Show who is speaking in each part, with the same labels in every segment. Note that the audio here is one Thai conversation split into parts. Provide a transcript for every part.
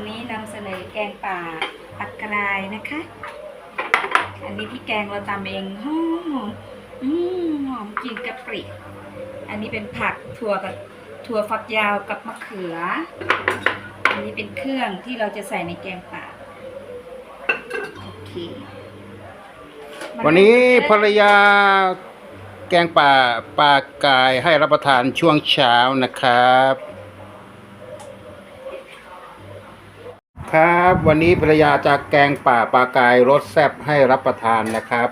Speaker 1: วันนี้นำเสนอแกงป่าปักกรายนะคะ อันนี้พี่แกงเราตำเองหอมอืมหอมกลินกะปริอันนี้เป็นผักถั่วกับถั่วฝักยาวกับมะเขือ อันนี้เป็นเครื่องที่เราจะใส่ในแกงป่าโอเค
Speaker 2: วันนี้ภรรยาแกงป่าปลากายให้รับประทานช่วงเช้านะครับ ครับ วันนี้ภรรยาจะแกงป่าปลากายรสแซ่บให้รับประทานนะครับ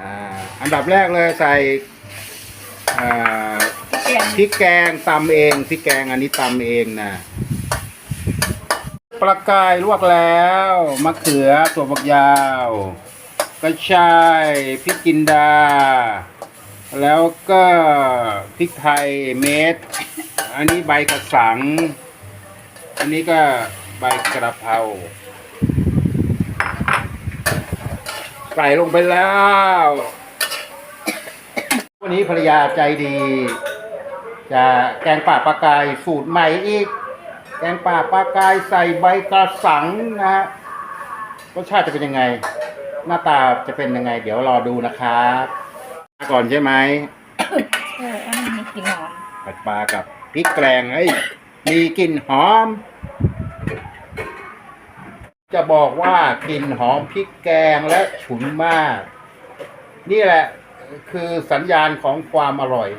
Speaker 2: อ่าอันดับแรกเลยใส่อ่า
Speaker 1: แกง
Speaker 2: พริกแกงตำเองพริกแกงอันนี้ตำเองนะปลากายลวกแล้วมะเขือตัวบักยาวกระชายพริกจินดา แล้วก็พริกไทยเม็ด อันนี้ใบกระสัง อันนี้ก็ ใบกระเพราใส่ลงไปแล้ว วันนี้ภรรยาใจดี จะแกงป่าปลากายสูตรใหม่อีก แกงป่าปลากายใส่ใบกระสังนะฮะรสชาติจะเป็นยังไง หน้าตาจะเป็นยังไง เดี๋ยวรอดูนะครับก่อนใช่ไหม
Speaker 1: เอออันนี้มีกลิ่นหอม
Speaker 2: ผัดปลากับพริกแกงเอ้ยมีกลิ่นหอม จะบอกว่ากลิ่นหอมพริกแกงและฉุนมาก นี่แหละคือสัญญาณของความอร่อย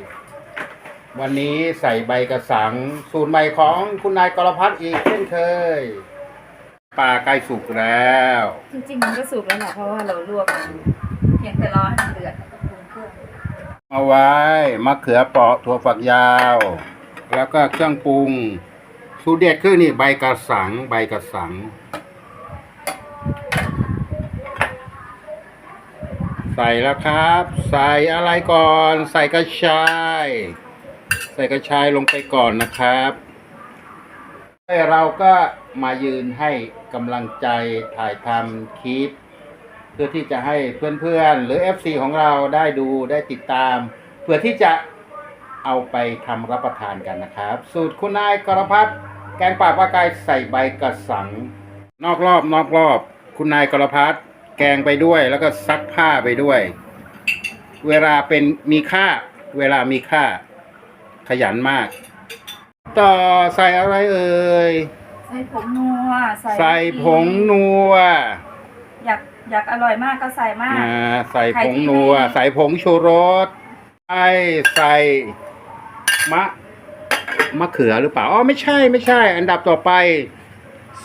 Speaker 2: วันนี้ใส่ใบกระสัง สูตรใหม่ของคุณนายกรพัฒน์อีกเช่นเคยปลาใกล้สุกแล้ว
Speaker 1: จริงๆมันก็สุกแล้วแหละเพราะว่าเราลวกมันเพียงแต่รอให้มันเดือดแล้วก็ปรุงเครื่อง
Speaker 2: เอาไว้มะเขือเปราะถั่วฝักยาว แล้วก็เครื่องปรุง สูตรเด็ดคือนี่ใบกระสังใบกระสัง ใส่แล้วครับ ใส่อะไรก่อน ใส่กระชาย ใส่กระชายลงไปก่อนนะครับเราก็มายืนให้กำลังใจถ่ายทำคลิป เพื่อที่จะให้เพื่อนๆ หรือ FC ของเราได้ดูได้ติดตาม เพื่อที่จะเอาไปทำรับประทานกันนะครับ สูตรคุณนายกรพัฒน์แกงป่าปลากายใส่ใบกระสัง นอกรอบนอกรอบ คุณนายกรพัฒน์ แกงไปด้วย แล้วก็ซักผ้าไปด้วย เวลาเป็นมีค่า เวลามีค่า ขยันมาก ต่อใส่อะไรเอ่ย
Speaker 1: ใส่ผงนัว
Speaker 2: ใส่ผงนัว
Speaker 1: อยากอยากอร่อยมากก็ใส่มาก
Speaker 2: อ่าใส่ผง
Speaker 1: ใครที่
Speaker 2: นัว
Speaker 1: ไม่
Speaker 2: ใส่ผงชูรสใส่ใส่มะมะเขือหรือเปล่าอ๋อไม่ใช่ไม่ใช่ อันดับต่อไป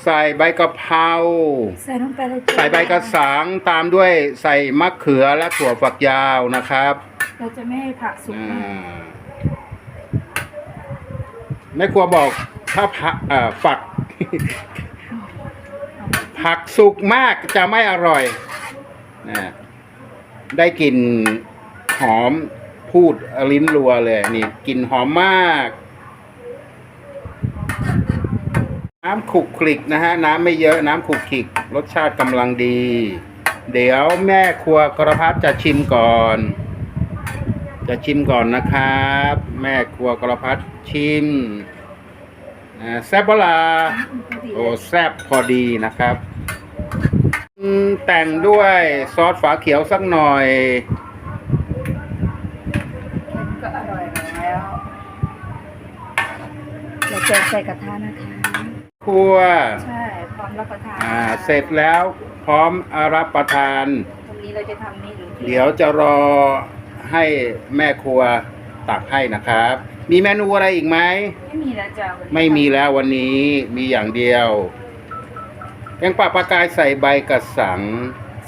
Speaker 2: ใส่ใบกะเพรา
Speaker 1: ใส่ลงไปเลยจ้ะ
Speaker 2: ใส่ใบกระสังตามด้วยใส่มะเขือและถั่วฝักยาวนะครับ
Speaker 1: เราจะไม่ให้ผักสุก
Speaker 2: อ่
Speaker 1: มาาก
Speaker 2: แม่ครัวบอกถ้าผักเอ่อฝัก ผักสุกมากจะไม่อร่อยนะได้กลิ่นหอมพูดลิ้นรัวเลยนี่กลิ่นหอมมาก น้ำขลุกคลิกนะฮะ น้ำไม่เยอะน้ำขลุกคลิก รสชาติกำลังดี เดี๋ยวแม่ครัวกระพัดจะชิมก่อน จะชิมก่อนนะครับ แม่ครัวกระพัดชิมอ่าแซ่บเวลาโอ้แซ่บพอดีนะครับอืมแต่งด้วยซอสฝาเขียวสักหน่อย
Speaker 1: ก็อร่อยแล้วเดี๋ยวจะใส่กระทะนะคะ
Speaker 2: ครัว
Speaker 1: ใช่พร้อมรับประทาน
Speaker 2: อ่าเสร็จแล้วพร้อมรับประทาน
Speaker 1: ตรงนี้เราจะทำนี่หรือที่
Speaker 2: เดี๋ยวจะรอให้แม่ครัวตักให้นะครับ มีเมนูอะไรอีกไหม
Speaker 1: ไม่มีแล้วจ้ะวันนี้
Speaker 2: ไม่มีแล้ววันนี้มีอย่างเดียวแกงป่าปลากายใส่ใบกระสัง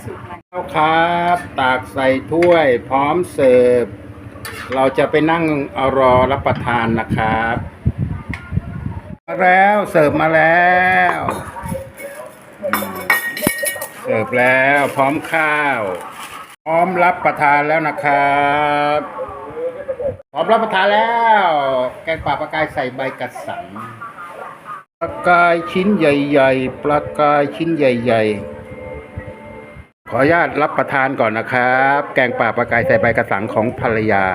Speaker 1: สุกมัน
Speaker 2: แล้วครับตากใส่ถ้วยพร้อมเสิร์ฟ เราจะไปนั่งรอรับประทานนะครับ มาแล้วเสิร์ฟมาแล้ว เสิร์ฟแล้วพร้อมข้าว พร้อมรับประทานแล้วนะครับพร้อมรับประทานแล้ว แกงป่าปลากายใส่ใบกระสังปลากายชิ้นใหญ่ๆปลากายชิ้นใหญ่ๆขออนุญาตรับประทานก่อนนะครับ แกงป่าปลากายใส่ใบกระสังของภรรยา